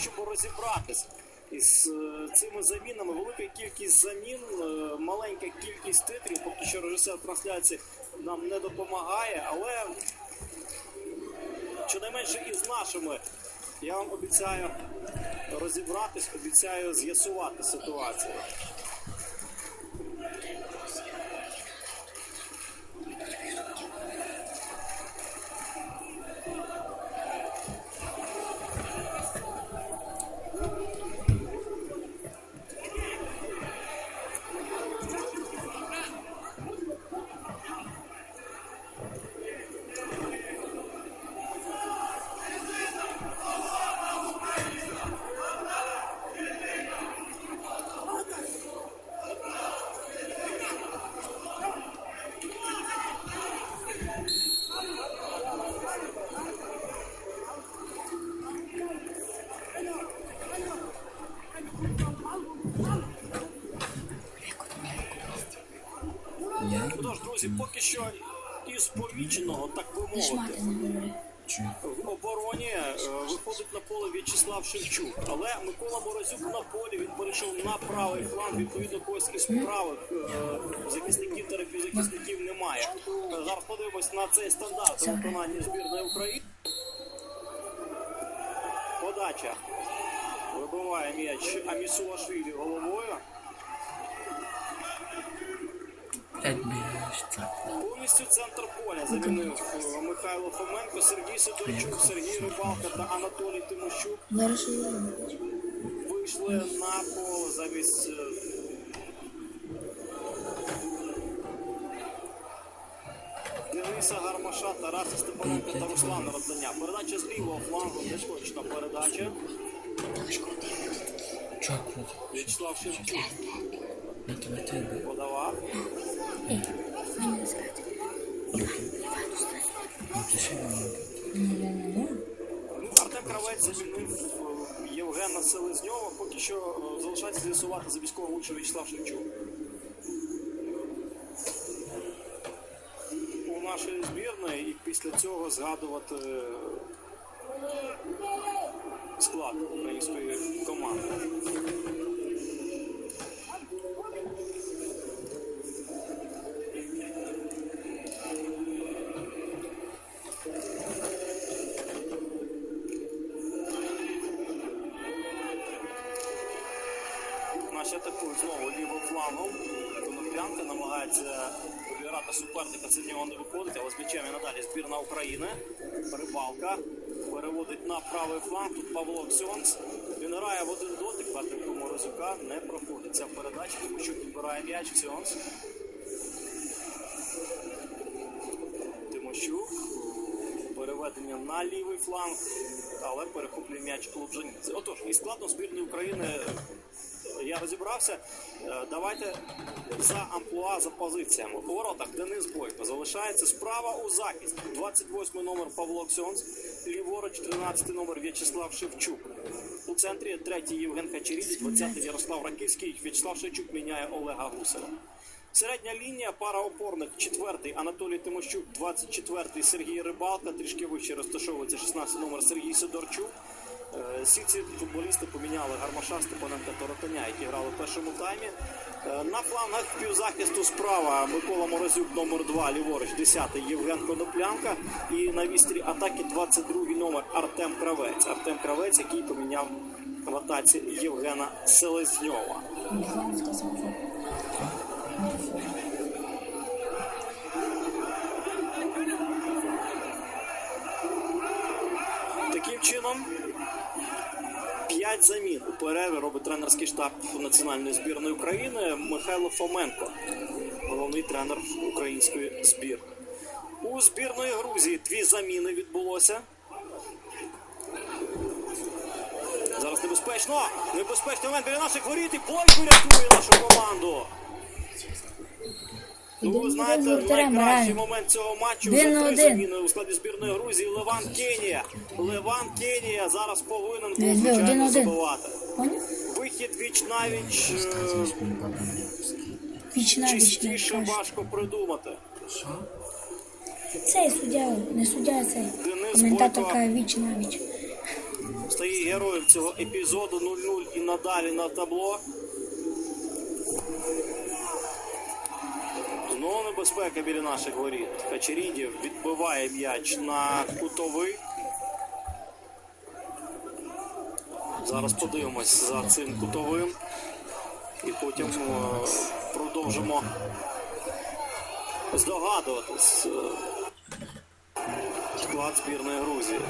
щоб розібратись із е, цими замінами. Велика кількість замін, е, маленька кількість титрів. Поки що режисер трансляції нам не допомагає, але щонайменше із нашими я вам обіцяю розібратись, обіцяю з'ясувати ситуацію. Я? Поки що із поміченого, так би мовити, в обороні е, виходить на поле В'ячеслав Шевчук. Але Микола Морозюк на полі він перейшов на правий фланг. Відповідно, когось із правих е, захисників та півзахисників немає. Зараз подивимось на цей стандарт у виконанні збірної України. Подача. Вибиває м'яч Амісуашвілі головою. Так. Повністю центр поля замінив е, Михайло Фоменко, Сергій Сидорчук, Сергій Рибалка та Анатолій Тимощук. Вийшли на поле замість. е, Дениса Гармаша, Тараса Степаненка та Руслана Родзаня. Передача з лівого флангу, неточна передача. В'ячеслав Шевчук подавав. Артем Кравець замінив е, Євгена Селезньова. Поки що е, залишається з'ясувати за військового лучше В'ячеслав Шевчук. У нашої збірної і після цього згадувати е, склад української команди. Лівим флангом. Коноплянка намагається обіграти суперника, це з нього не виходить, але з м'ячем і надалі збірна України. Рибалка переводить на правий фланг. Тут Павло Ксьонс. Він грає в один дотик, Патріку Морозюка не проходить ця передача, тому що підбирає м'яч Ксьонс. Тимощук. Переведення на лівий фланг, але перехоплює м'яч Лобжанідзе. Отож, і складно збірної України я розібрався. Е, Давайте за амплуа за позиціями. У воротах Денис Бойко залишається справа у захисті. 28 номер Павло Ксьонс, ліворуч 13 номер В'ячеслав Шевчук. У центрі третій Євген Хачерідis, 20 Ярослав Раківський. В'ячеслав Шевчук міняє Олега Гусева. Середня лінія, пара опорних, четвертий Анатолій Тимощук, 24-й Сергій Рибалка, трішки вище розташовується 16 номер Сергій Сидорчук. Е, Всі ці футболісти поміняли Гармаша, Степаненка та Ротаня, які грали в першому таймі. Е, На флангах півзахисту справа Микола Морозюк, номер 2, ліворуч, 10-й Євген Коноплянка. І на вістрі атаки 22-й номер Артем Кравець. Артем Кравець, який поміняв в атаці Євгена Селезньова. Таким чином, п'ять замін у перерві робить тренерський штаб національної збірної України Михайло Фоменко, головний тренер української збірної. У збірної Грузії дві заміни відбулося. Зараз небезпечно. Небезпечний момент біля наших воріт і Бойко рятує нашу команду. Ну, ви знаєте, найкращий момент цього матчу Один вже три заміни у складі збірної Грузії. Леван Кенія. Леван Кенія зараз повинен був звичайно забивати. Вихід віч навіч е, каже. важко придумати. Цей суддя, не суддя, цей. Коментатор каже віч. стає героєм цього епізоду 0-0 і надалі на табло. Знову небезпека біля наших воріт. Хачерідів відбиває м'яч на кутовий. Зараз подивимось за цим кутовим. І потім е, продовжимо здогадуватись е, склад збірної Грузії.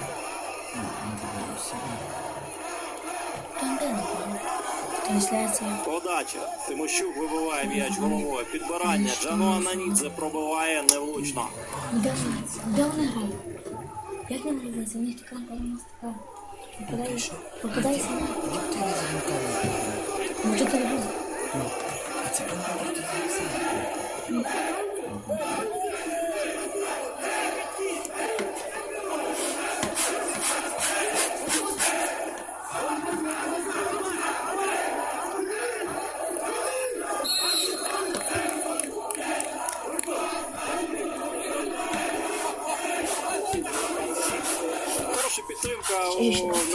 Трансляція. Подача. Тимощук вибиває м'яч головою. Підбирання. Джано Ананідзе пробиває невлучно. Де? Де вони грають? Як вони називаються? У них така така. Попадаєш. Попадаєш сама. Ти. Може ти не А це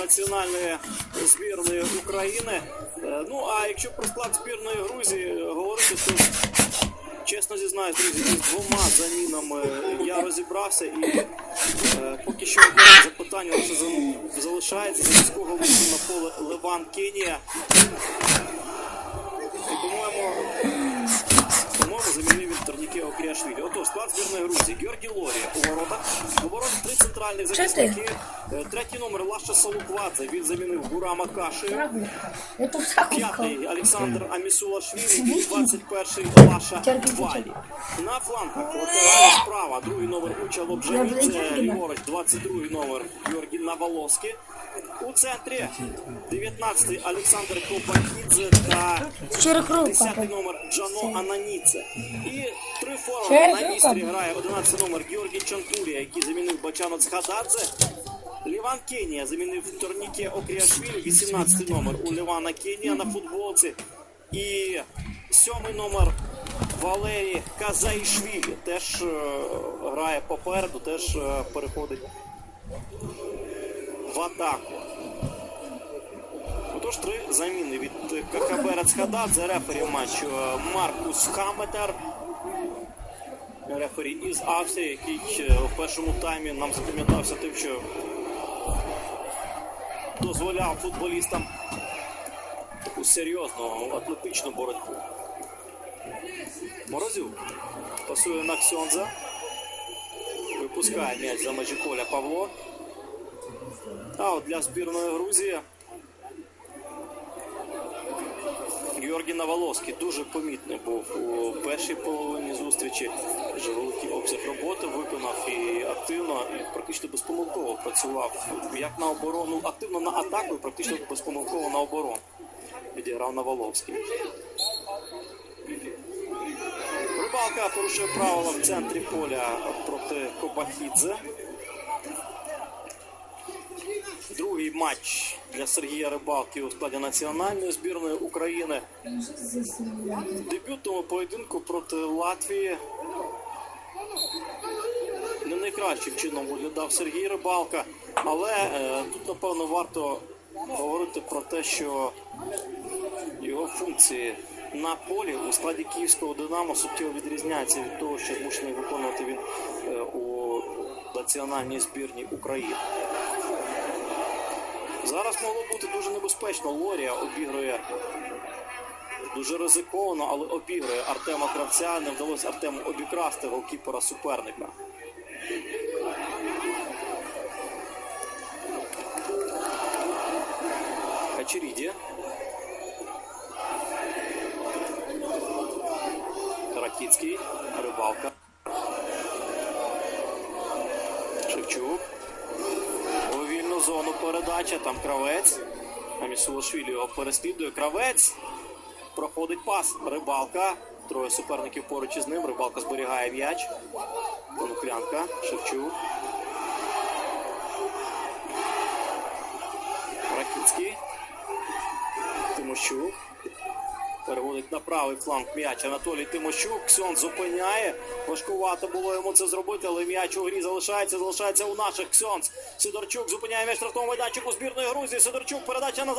національної збірної України. Е, Ну а якщо про склад збірної Грузії говорити, то чесно зізнаюсь, друзі, з двома замінами я розібрався і е, поки що одне запитання лише за- залишається з міського вийшов на поле Ливан Кенія. І, по-моєму, по-моєму, замінив він Окріашвілі. Отож, склад збірної Грузії. Георгій Лорія у воротах. У воротах три центральних захисники. Е, Третій номер Лаша Салуквадзе. Він замінив Гурама саку П'ятий Олександр Амісулашвілі і 21-й Лаша Валі. На флангах латеральна справа. Другий номер Уча Я Лобжанідзе. 22-й номер Георгій Наволоски. У центрі 19-й Олександр Копахідзе та 10 папа. номер Джано Ананіце. І три форми на містрі грає 11 номер Георгій Чантурія, який замінив Бачано Цхададзе. Ліван Кенія замінив турніке Окріашвілі, 18 номер у Лівана Кенія на футболці. І сьомий номер Валерій Казаїшвілі теж е, грає попереду, теж е, переходить в атаку. Отож, три заміни від КХБ Рацхададзе, рефері матчу е, Маркус Хаметер. Рефері із Австрії, який в першому таймі нам запам'ятався тим, що дозволяв футболістам таку серйозну атлетичну боротьбу. Морозюк пасує на Ксьонза. Випускає м'яч за межі поля Павло. А от для збірної Грузії Георгій Наволоський дуже помітний був у першій половині зустрічі. Дуже великий обсяг роботи виконав і активно, і практично безпомилково працював як на оборону, активно на атаку, і практично безпомилково на оборону. Відіграв Наволоський. Рибалка порушує правила в центрі поля проти Кобахідзе. Другий матч для Сергія Рибалки у складі національної збірної України. В дебютному поєдинку проти Латвії не найкращим чином виглядав Сергій Рибалка, але е, тут напевно варто говорити про те, що його функції на полі у складі київського Динамо суттєво відрізняються від того, що змушений виконувати він е, у національній збірній України. Зараз могло бути дуже небезпечно. Лорія обігрує дуже ризиковано, але обігрує Артема Кравця. Не вдалося Артему обікрасти голкіпера суперника. Хачеріді. Ракіцький. Рибалка. Шевчук. У вільну зону передача, там кравець. Амісулашвілі його переслідує. Кравець. Проходить пас. Рибалка. Троє суперників поруч із ним. Рибалка зберігає м'яч. Конуклянка. Шевчук. Ракіцький. Тимощук. Переводить на правий фланг м'яч Анатолій Тимощук. Ксьон зупиняє. Важкувато було йому це зробити, але м'яч у грі залишається, залишається у наших Ксьонс. Сидорчук зупиняє м'яч штрафному майданчику збірної Грузії. Сидорчук передача на